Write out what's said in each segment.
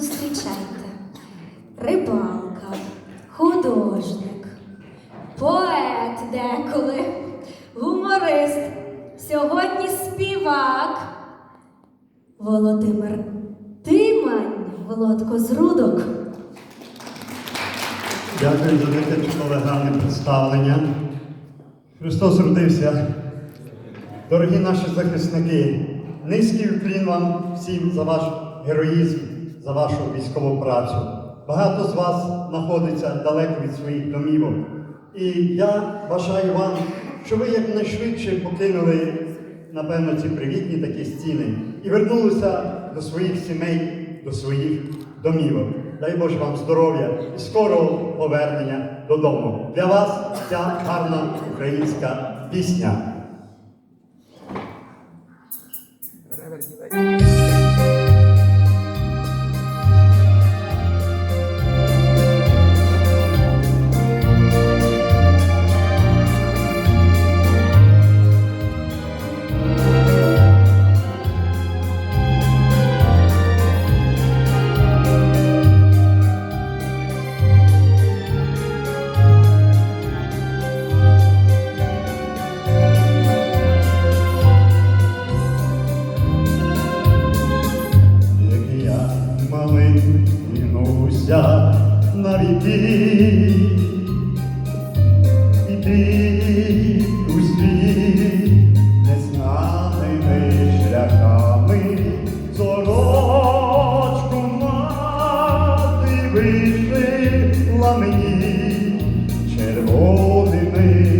Зустрічайте. Рибалка, художник, поет деколи, гуморист, сьогодні співак. Володимир Тимань, Володко з Рудок. Дякую за таке чудове гарне представлення. Христос родився. Дорогі наші захисники, низький уклін вам всім за ваш героїзм, за вашу військову працю. Багато з вас знаходиться далеко від своїх домівок. І я бажаю вам, щоб ви якнайшвидше покинули, напевно, ці привітні такі стіни і вернулися до своїх сімей, до своїх домівок. Дай Боже вам здоров'я і скорого повернення додому. Для вас ця гарна українська пісня. Клянуся на віки, іти у світ незнаними шляхами, сорочку мати вишила мені червоними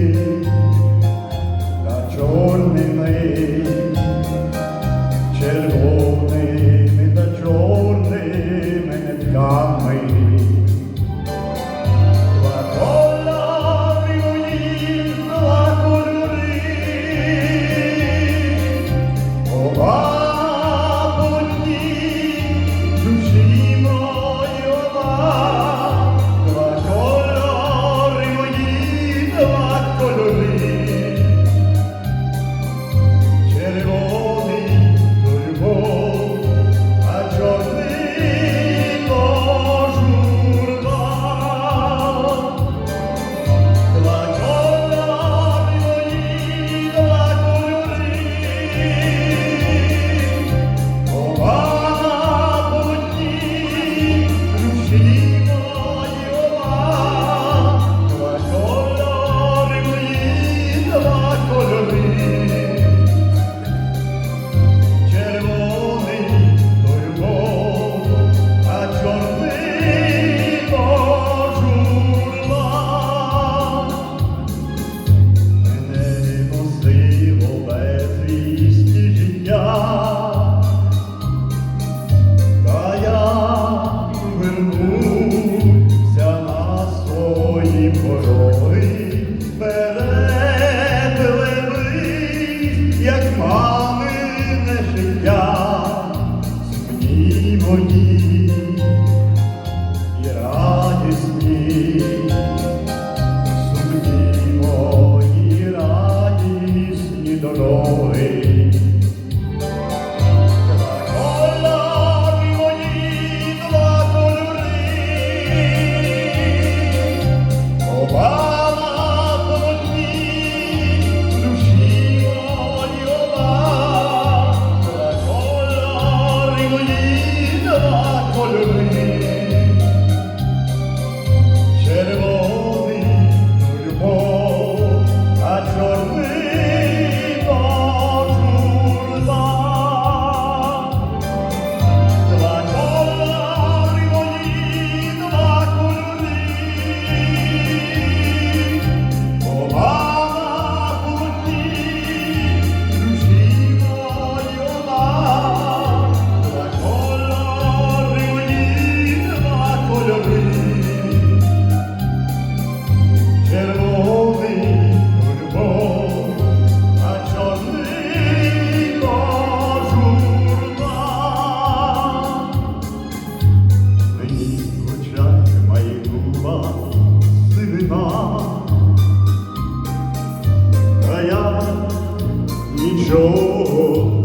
нічого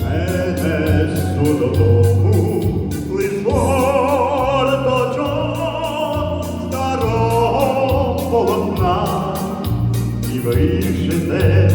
не несу додому, лиш гордочок старого полотна і вирішите.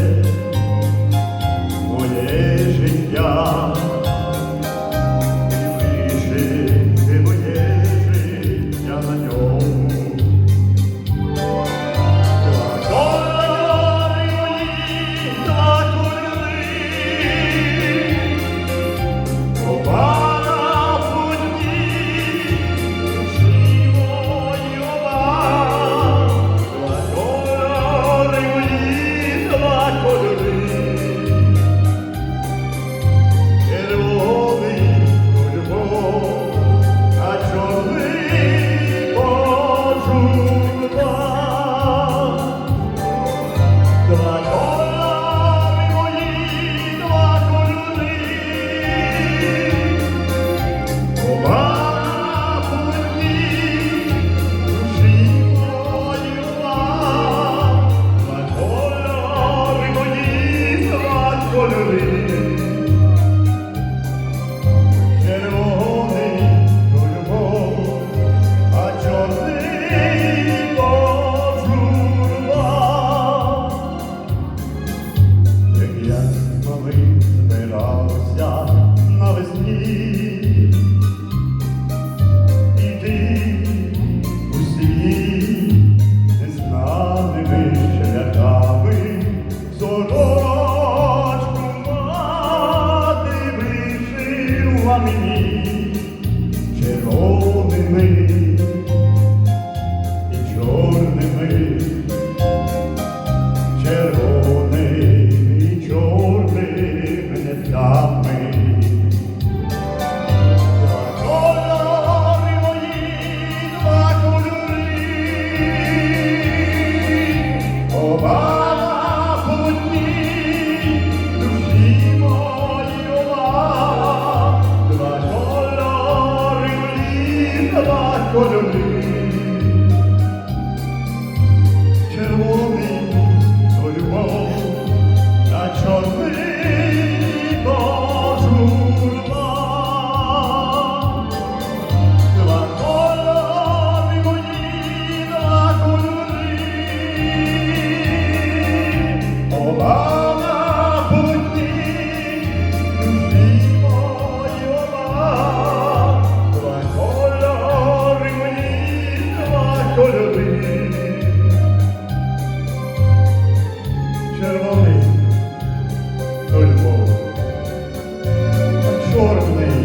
for me.